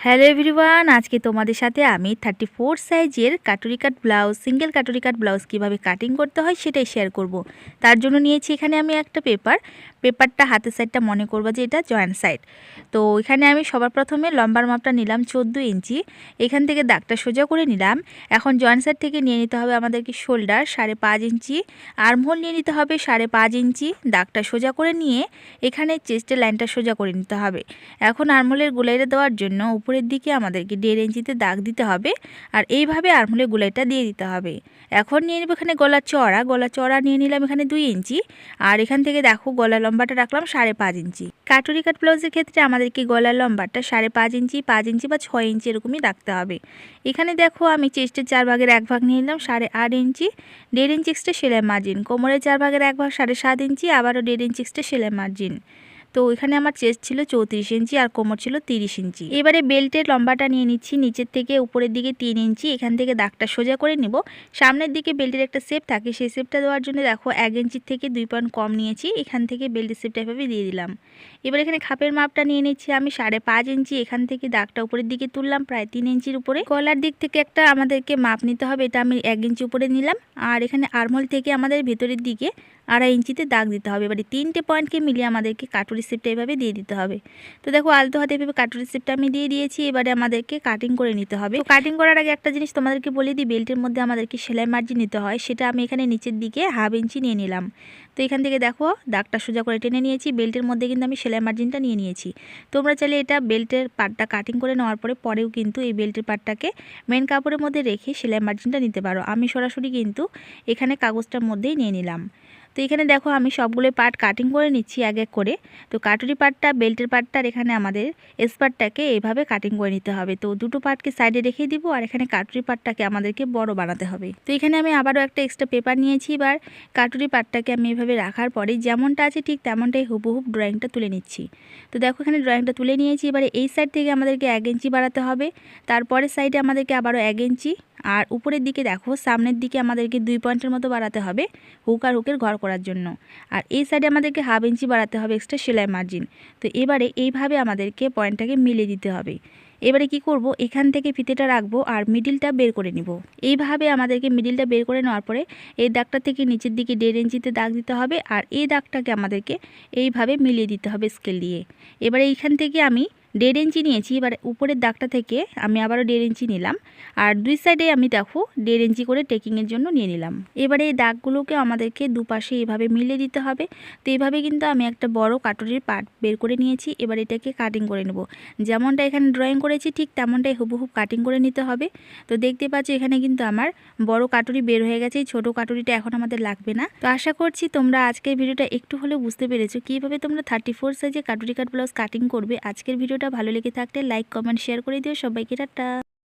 Hello everyone, আজকে তোমাদের সাথে আমি থার্টি ফোর সাইজের katori cut blouse single katori cut blouse কীভাবে কাটিং করতে হয় সেটাই শেয়ার করব। তার জন্য নিয়েছি এখানে আমি একটা পেপার পেপারটা হাতের সাইডটা মনে করব যে এটা জয়েন্ট সাইড তো এখানে আমি সবার প্রথমে লম্বার মাপটা নিলাম চোদ্দ ইঞ্চি। এখান থেকে দাগটা সোজা করে নিলাম। এখন জয়েন্ট সাইড থেকে নিয়ে নিতে হবে আমাদেরকে শোল্ডার সাড়ে পাঁচ ইঞ্চি। আর্মহোল নিয়ে নিতে হবে সাড়ে পাঁচ ইঞ্চি। দাগটা সোজা করে নিয়ে এখানে চেস্টের লাইনটা সোজা করে নিতে হবে। এখন আর্মহোলের গোলাইটা দেওয়ার জন্য উপরের দিকে আমাদেরকে দেড় ইঞ্চিতে দাগ দিতে হবে। আর এইভাবে আর্মহোলের গোলাইটা দিয়ে দিতে হবে। এখন নিয়ে নেব এখানে গলা চড়া। গলা চড়া নিয়ে নিলাম এখানে দুই ইঞ্চি। আর এখান থেকে দেখো গলা লম্বাটা রাখলাম সাড়ে পাঁচ ইঞ্চি। কাটুরি কাট ব্লাউজের ক্ষেত্রে আমাদেরকে গলার লম্বাটা সাড়ে পাঁচ ইঞ্চি পাঁচ ইঞ্চি বা ছয় ইঞ্চি এরকমই রাখতে হবে। এখানে দেখো আমি চেস্টের চার ভাগের এক ভাগ নিয়ে নিলাম সাড়ে আট ইঞ্চি, দেড় ইঞ্চি এক্সট্রা সেলাই মার্জিন। কোমরের চার ভাগের এক ভাগ সাড়ে সাত ইঞ্চি, আবারও দেড় ইঞ্চি এক্সট্রা সেলাই মার্জিন। তো ওইখানে আমার চেস্ট ছিল চৌত্রিশ ইঞ্চি আর কোমর ছিল তিরিশ ইঞ্চি। এবারে বেল্টের লম্বাটা নিয়ে নিচ্ছি, নিচের থেকে উপরের দিকে তিন ইঞ্চি, এখান থেকে দাগটা সোজা করে নিব। সামনের দিকে বেল্টের একটা সেপ থাকে, সেই সেপটা দেওয়ার জন্য দেখো এক ইঞ্চির থেকে দুই পয়েন্ট কম নিয়েছি, এখান থেকে বেল্টের সেপটা এভাবে দিয়ে দিলাম। এবার এখানে খাপের মাপটা নিয়ে নিচ্ছি আমি সাড়ে পাঁচ ইঞ্চি। এখান থেকে দাগটা উপরের দিকে তুললাম, প্রায় তিন ইঞ্চির উপরে। গলার দিক থেকে একটা আমাদেরকে মাপ নিতে হবে, এটা আমি এক ইঞ্চি উপরে নিলাম। আর এখানে আরমোল থেকে আমাদের ভেতরের দিকে আড়াই ইঞ্চিতে দাগ দিতে হবে। এবারে তিনটে পয়েন্টকে মিলিয়ে আমাদেরকে কাটুরি শেপটা এভাবে দিয়ে দিতে হবে। তো দেখো, আলতো হাতে এভাবে কাটুরি শেপটা আমি দিয়ে দিয়েছি। এবারে আমাদেরকে কাটিং করে নিতে হবে। কাটিং করার আগে একটা জিনিস তোমাদেরকে বলে দিই বেল্টের মধ্যে আমাদেরকে সেলাই মার্জিন নিতে হয়। সেটা আমি এখানে নিচের দিকে হাফ ইঞ্চি নিয়ে নিলাম। তো এখান থেকে দেখো, দাগটা সোজা করে টেনে নিয়েছি। বেল্টের মধ্যে কিন্তু আমি সেলাই মার্জিনটা নিয়ে নিয়েছি। তোমরা চাইলে এটা বেল্টের পাটটা কাটিং করে নেওয়ার পরে, পরেও কিন্তু এই বেল্টের পাটটাকে মেন কাপড়ের মধ্যে রেখে সেলাই মার্জিনটা নিতে পারো। আমি সরাসরি কিন্তু এখানে কাগজটার মধ্যেই নিয়ে নিলাম। তো এখানে দেখো আমি সবগুলো পার্ট কাটিং করে নিচ্ছি এক এক করে। তো কাটুরি পার্টটা বেল্টের পার্টটার এখানে আমাদের এসপার্টটাকে এভাবে কাটিং করে নিতে হবে। তো দুটো পার্টকে সাইডে রেখে দিব আর এখানে কাটুরি পার্টটাকে আমাদেরকে বড় বানাতে হবে। তো এখানে আমি আবারও একটা এক্সট্রা পেপার নিয়েছি। এবার কাটুরি পার্টটাকে আমি এভাবে রাখার পরে যেমনটা আছে ঠিক তেমনটাই হুবহুব ড্রয়িংটা তুলে নিচ্ছি। তো দেখো এখানে ড্রয়িংটা তুলে নিয়েছি। এবারে এই সাইড থেকে আমাদেরকে এক ইঞ্চি বাড়াতে হবে। তারপরে সাইডে আমাদেরকে আবারও এক ইঞ্চি আর উপরের দিকে দেখো, সামনের দিকে আমাদেরকে দুই পয়েন্টের মতো বাড়াতে হবে হুক আর হুকের ঘর করার জন্য। আর এই সাইডে আমাদেরকে হাফ ইঞ্চি বাড়াতে হবে এক্সট্রা সেলাই মার্জিন তো এবারে এইভাবে আমাদেরকে পয়েন্টটাকে মিলিয়ে দিতে হবে। এবারে কি করব? এখান থেকে ফিতেটা রাখব আর মিডিলটা বের করে নিব। এইভাবে আমাদেরকে মিডিলটা বের করে নেওয়ার পরে এই দাগটা থেকে নিচের দিকে দেড় ইঞ্চিতে দাগ দিতে হবে আর এই দাগটাকে আমাদেরকে এইভাবে মিলিয়ে দিতে হবে স্কেল দিয়ে। এবারে এইখান থেকে আমি দেড় ইঞ্চি নিয়েছি, এবার উপরের দাগটা থেকে আমি আবারও দেড় ইঞ্চি নিলাম। আর দুই সাইডে আমি দেখো, দেড় ইঞ্চি করে টেকিংয়ের জন্য নিয়ে নিলাম। এবারে এই দাগগুলোকে আমাদেরকে দুপাশে এভাবে মিলে দিতে হবে। তো এইভাবে কিন্তু আমি একটা বড় কাটুরির পার্ট বের করে নিয়েছি। এবার এটাকে কাটিং করে নেব। যেমনটা এখানে ড্রয়িং করেছি, ঠিক তেমনটাই হুবহুব কাটিং করে নিতে হবে। তো দেখতে পাচ্ছি এখানে কিন্তু আমার বড় কাটুরি বের হয়ে গেছে, এই ছোটো কাটুরিটা এখন আমাদের লাগবে না। তো আশা করছি তোমরা আজকের ভিডিওটা একটু হলেও বুঝতে পেরেছ কীভাবে তোমরা থার্টি ফোর সাইজে কাটুরি কাট ব্লাউজ কাটিং করবে। আজকের ভিডিওটা ভালো লেগে থাকলে লাইক কমেন্ট শেয়ার করে দিও। সবাইকে টাটা।